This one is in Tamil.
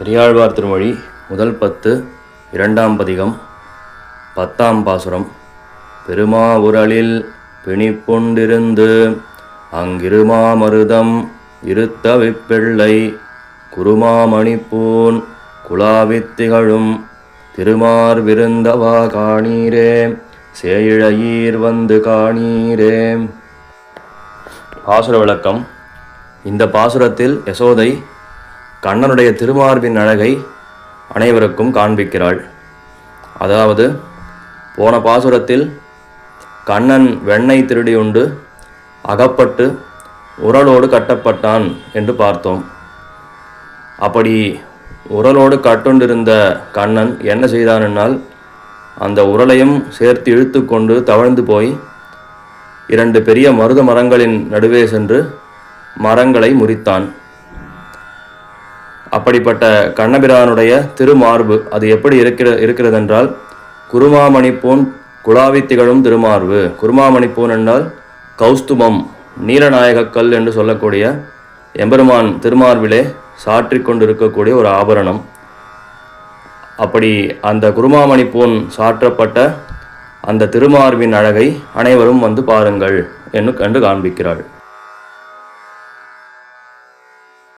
பெரியாழ்வார் திருமொழி முதல் பத்து இரண்டாம் பதிகம் பத்தாம் பாசுரம். பெருமாவுரலில் பிணிப்புண்டிருந்து அங்கிருமாமருதம் இருத்த விப்பிள்ளை குருமாமணிப்பூன் குலாவித் திகழும் திருமார் விருந்தவா காணீரே சேயிழையீர் வந்து காணீரே. பாசுர விளக்கம். இந்த பாசுரத்தில் யசோதை கண்ணனுடைய திருமார்பின் அழகை அனைவருக்கும் காண்பிக்கிறாள். அதாவது போன பாசுரத்தில் கண்ணன் வெண்ணெய் திருடியுண்டு அகப்பட்டு உரலோடு கட்டப்பட்டான் என்று பார்த்தோம். அப்படி உரலோடு கட்டுண்டிருந்த கண்ணன் என்ன செய்தானென்றால் அந்த உரலையும் சேர்த்து இழுத்து கொண்டு தவழ்ந்து போய் இரண்டு பெரிய மருத மரங்களின் நடுவே சென்று மரங்களை முறித்தான். அப்படிப்பட்ட கண்ணபிரானுடைய திருமார்பு அது எப்படி இருக்கிற இருக்கிறதென்றால் குருமாமணிப்பூன் குலாவி திகழும் திருமார்பு. குருமாமணிப்பூன் என்றால் கௌஸ்துபம் நீலநாயகக்கல் என்று சொல்லக்கூடிய எம்பெருமான் திருமார்பிலே சாற்றி கொண்டிருக்கக்கூடிய ஒரு ஆபரணம். அப்படி அந்த குருமாமணிப்பூன் சாற்றப்பட்ட அந்த திருமார்பின் அழகை அனைவரும் வந்து பாருங்கள் என்று கண்டு காண்பிக்கிறாள்.